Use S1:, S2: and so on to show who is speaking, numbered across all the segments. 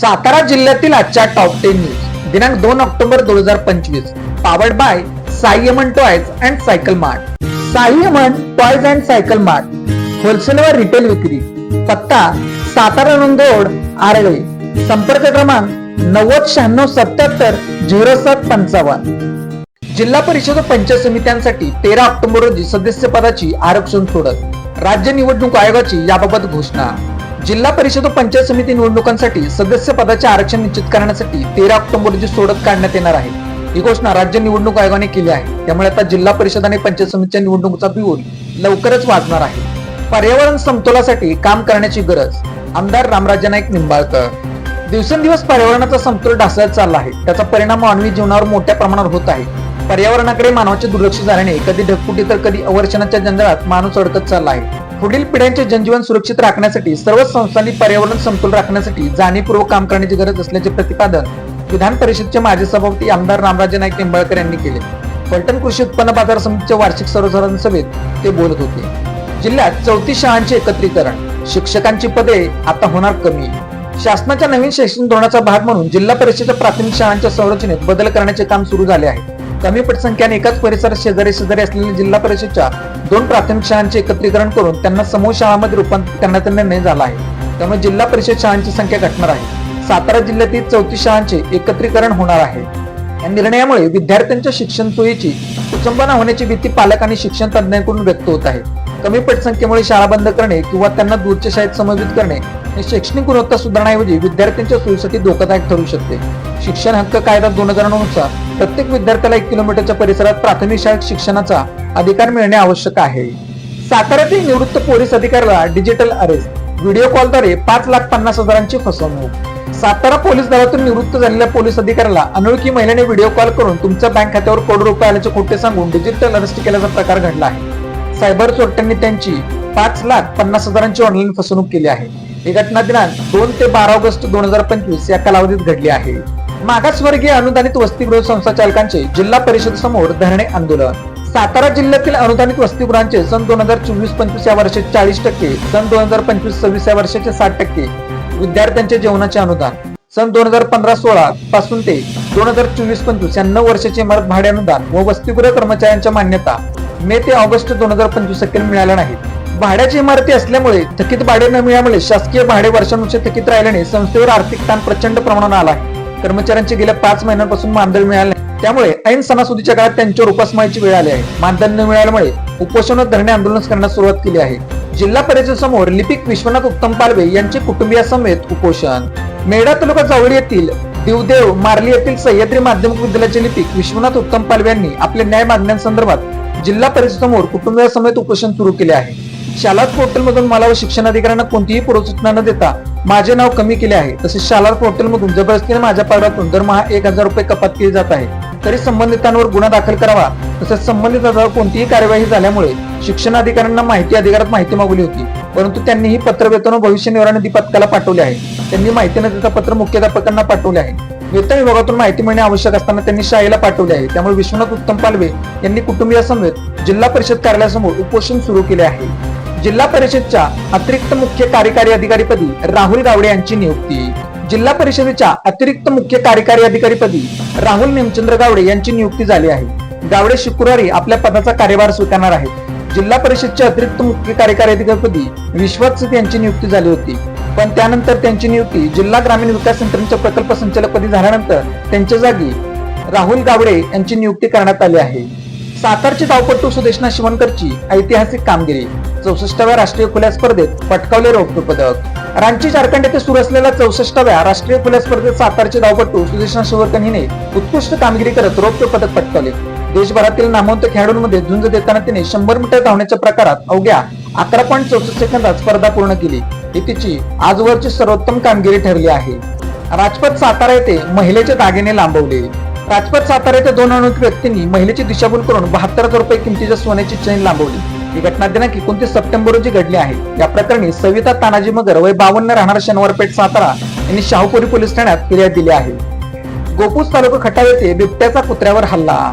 S1: सातारा जिल्ह्यातील आजच्या top ten news दिनांक दोन ऑक्टोबर दोन हजार पंचवीस. Powered by Sai toys and cycle mart Sai toys and cycle mart wholesale व रिटेल विक्री. पत्ता सातारा नोंदोड आरळे. संपर्क क्रमांक नव्वद शहाण्णव सत्याहत्तर झिरो सात पंचावन्न. जिल्हा परिषद व पंचायत समित्यांसाठी तेरा ऑक्टोबर रोजी सदस्य पदाची आरक्षण सोडत राज्य निवडणूक आयोगाची याबाबत घोषणा. जिल्हा परिषद व पंचायत समिती निवडणुकांसाठी सदस्य पदाचे आरक्षण निश्चित करण्यासाठी तेरा ऑक्टोबर रोजी सोडत काढण्यात येणार आहे. ही घोषणा राज्य निवडणूक आयोगाने केली आहे. त्यामुळे आता जिल्हा परिषद आणि पंचायत समितीच्या निवडणुकीचा बिगुल लवकरच वाजणार आहे. पर्यावरण समतोलासाठी काम करण्याची गरज आमदार रामराजे नाईक निंबाळकर. दिवसेंदिवस पर्यावरणाचा समतोल ढासळत चालला आहे. त्याचा परिणाम मानवी जीवनावर मोठ्या प्रमाणावर होत आहे. पर्यावरणाकडे मानवाचे दुर्लक्ष झाल्याने कधी ढगफुटी तर कधी अवर्षणाच्या जंजाळात माणूस अडकत चालला आहे. पुढील पिढ्यांचे जनजीवन सुरक्षित राखण्यासाठी सर्व संस्थांनी पर्यावरण समतोल राखण्यासाठी जाणीवपूर्वक काम करण्याची गरज असल्याचे प्रतिपादन विधान परिषदचे माजी सभापती आमदार रामराजे नाईक निंबाळकर यांनी केले. पलटण कृषी उत्पन्न बाजार समितीच्या वार्षिक सर्वसाधारण सभेत ते बोलत होते. जिल्ह्यात चौतीस शाळांचे एकत्रीकरण शिक्षकांची पदे आता होणार कमी. शासनाच्या नवीन शैक्षणिक धोरणाचा भाग म्हणून जिल्हा परिषदेच्या प्राथमिक शाळांच्या संरचनेत बदल करण्याचे काम सुरू झाले आहे. कमी पटसंख्याने एकाच परिसरात शेजारी शेजारी असलेल्या जिल्हा परिषदच्या दोन प्राथमिक शाळांचे एकत्रीकरण करून त्यांना समूह शाळांमध्ये रूपांतर करण्याचा निर्णय झाला आहे. त्यामुळे जिल्हा परिषद शाळांची संख्या घटणार आहे. सातारा जिल्ह्यातील चौतीस शाळांचे एकत्रीकरण होणार आहे. या निर्णयामुळे विद्यार्थ्यांच्या शिक्षण सोयीची कुचंबना होण्याची भीती पालक आणि शिक्षण तज्ज्ञांकडून व्यक्त होत आहे. कमी पटसंख्येमुळे शाळा बंद करणे किंवा त्यांना दूरच्या शाळेत समर्पित करणे हे शैक्षणिक गुणवत्ता सुधारण्याऐवजी विद्यार्थ्यांच्या सोयीसाठी धोकादायक ठरू शकते. शिक्षण हक्क कायदा दोन हजारनुसार प्रत्येक विद्यार्थ्याला एक किलोमीटरच्या परिसरात प्राथमिक शाळेत शिक्षणाचा अधिकार मिळणे आवश्यक आहे. साताऱ्यातील निवृत्त पोलीस अधिकाऱ्याला डिजिटल अरेस्ट व्हिडिओ कॉलद्वारे पाच लाख पन्नास हजारांची फसवणूक. सातारा पोलीस दलातून निवृत्त झालेल्या पोलीस अधिकाऱ्याला अनोळखी महिलेने व्हिडिओ कॉल करून तुमच्या बँक खात्यावर करोड रुपये आल्याचे खोटे सांगून डिजिटल अरेस्ट केल्याचा प्रकार घडला आहे. सायबर चोरट्यांनी त्यांची पाच लाख पन्नास हजारांची ऑनलाईन फसवणूक केली आहे. ही घटना दिनांक दोन ते बारा ऑगस्ट दोन हजार पंचवीस या कालावधीत घडली आहे. मागासवर्गीय अनुदानित वसतिगृह संस्था चालकांचे जिल्हा परिषद समोर धरणे आंदोलन. सातारा जिल्ह्यातील अनुदानित वसतिगृहांचे सन दोन हजार चोवीस पंचवीस या वर्षाचे चाळीस टक्के सन दोन हजार पंचवीस सव्वीस या वर्षाचे साठ टक्के विद्यार्थ्यांचे जेवणाचे अनुदान. सन दोन हजार पंधरा सोळा पासून ते दोन हजार चोवीस पंचवीस या नऊ वर्षाचे इमारत भाडे अनुदान व वसतिगृह कर्मचाऱ्यांच्या मान्यता मे ते ऑगस्ट दोन हजार पंचवीस अखेर मिळाल्या नाहीत. भाड्याची इमारती असल्यामुळे थकीत भाडे न मिळाल्यामुळे शासकीय भाडे वर्षानुसार थकीत राहिल्याने संस्थेवर आर्थिक ताण प्रचंड प्रमाणात आला आहे. कर्मचाऱ्यांचे गेल्या पाच महिन्यांपासून मानधन मिळाले नाही. त्यामुळे ऐन सणासुदीच्या काळात त्यांच्यावर उपासमारीची वेळ आली आहे. मानधन न मिळाल्यामुळे उपोषण धरणे आंदोलन करण्यास सुरुवात केली आहे. जिल्हा परिषद समोर लिपिक विश्वनाथ उत्तम पालवे यांचे कुटुंबियासमेत उपोषण. मेढा तालुका जावळी येथील दिवदेव मार्ली येथील सह्याद्री माध्यमिक विद्यालयाचे लिपिक विश्वनाथ उत्तम पालवे यांनी आपल्या न्याय मागण्यांसंदर्भात जिल्हा परिषद समोर कुटुंबियासमेत उपोषण सुरू केले आहे. शालात पोर्टल मधून मला व शिक्षण अधिकाऱ्यांना कोणतीही पूर्वसूचना न देता माझे नाव कमी केले आहे. तसेच शालार पोर्टल मधून जबरदस्तीने माझ्या पगारातून दरमहा एक हजार रुपये कपात केली जात आहे. तरी संबंधितांवर गुन्हा दाखल करावा तसेच संबंधितांवर कोणतीही कार्यवाही झाल्यामुळे शिक्षण अधिकाऱ्यांना माहिती अधिकारात माहिती मागवली होती. परंतु त्यांनी ही पत्र वेतन भविष्य निवारण निधी पथकाला पाठवले आहे. त्यांनी माहिती न देता पत्र मुख्याध्यापकांना पाठवले आहे. वेतन विभागातून माहिती मिळणे आवश्यक असताना त्यांनी शाळेला पाठवले आहे. त्यामुळे विश्वनाथ उत्तम पालवे यांनी कुटुंबियासमवेत जिल्हा परिषद कार्यालयासमोर उपोषण सुरू केले आहे. जिल्हा परिषदच्या अतिरिक्त मुख्य कार्यकारी अधिकारीपदी राहुल गावडे यांची नियुक्ती. जिल्हा परिषदेच्या अतिरिक्त मुख्य कार्यकारी अधिकारीपदी राहुल नेमचंद्र गावडे यांची नियुक्ती झाली आहे. गावडे शुक्रवारी आपल्या पदाचा कार्यभार स्वीकारणार आहेत. जिल्हा परिषदच्या अतिरिक्त मुख्य कार्यकारी अधिकारीपदी विश्वास सिद्ध यांची नियुक्ती झाली होती. पण त्यानंतर त्यांची नियुक्ती जिल्हा ग्रामीण विकास यंत्रणेच्या प्रकल्प संचालकपदी झाल्यानंतर त्यांच्या जागी राहुल गावडे यांची नियुक्ती करण्यात आली आहे. सातारची धावपट्टू सुदेशना शिवणकरची ऐतिहासिक कामगिरी. चौसष्टाव्या राष्ट्रीय खुल्या स्पर्धेत पटकावले रौप्य पदक. रांची झारखंड येथे सुरू असलेल्या चौसष्टाव्या राष्ट्रीय खुल्या स्पर्धेत सातारचे धावपट्टू सुदेशना शिवणकर हिने उत्कृष्ट कामगिरी करत रौप्य पदक पटकावले. देशभरातील नामवंत खेळाडूंमध्ये झुंज देताना तिने शंभर मीटर धावण्याच्या प्रकारात अवघ्या अकरा पॉईंट चौसष्ट सेकंदात स्पर्धा पूर्ण केली. ही तिची आजवरची सर्वोत्तम कामगिरी ठरली आहे. राजपथ सातारा येथे महिलेचे दागिने लांबवले. राजपथ सातारा येथे दोन अनोळखी व्यक्तींनी महिलेची दिशाभूल करून बहात्तर हजार रुपये किमतीच्या सोन्याची चैन लांबवली. ही घटना दिनांक एकोणतीस सप्टेंबर रोजी घडली आहे. या प्रकरणी सविता तानाजी मगर वय बावन्न राहणार शनिवारपेठ सातारा यांनी शाहूपुरी पोलीस ठाण्यात फिर्याद दिली आहे. गोपूस तालुका खटाव येथे बिबट्याचा कुत्र्यावर हल्ला.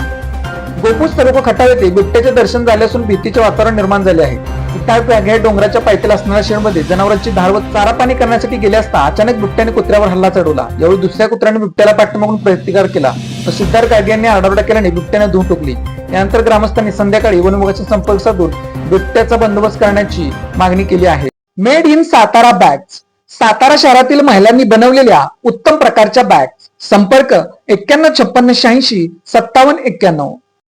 S1: गोपूस तालुका खटाव येथे बिबट्याचे दर्शन झाले असून भीतीचे वातावरण निर्माण झाले आहे. इटाळ या डोंगराच्या पायथ्याला असणाऱ्या शेडमध्ये जनावरांची धार व चारा पाणी करण्यासाठी गेले असता अचानक बिबट्याने कुत्र्यावर हल्ला चढवला. यावेळी दुसऱ्या कुत्र्याने बिबट्याला पाठीमागून प्रतिकार केला. तर सिद्धार्थ गाडगे यांनी आरडाओरडा केल्याने बिबट्याने धूम टोकली यानंतर ग्रामस्थांनी संध्याकाळी वनविभागाचा संपर्क साधून बिबट्याचा बंदोबस्त करण्याची मागणी केली आहे. Made in Satara bags. Satara शहरातील महिलांनी बनवलेल्या उत्तम प्रकारच्या बॅग्स. संपर्क एक्क्याण्णव छप्पन्न शहाऐंशी सत्तावन्न एक्क्याण्णव.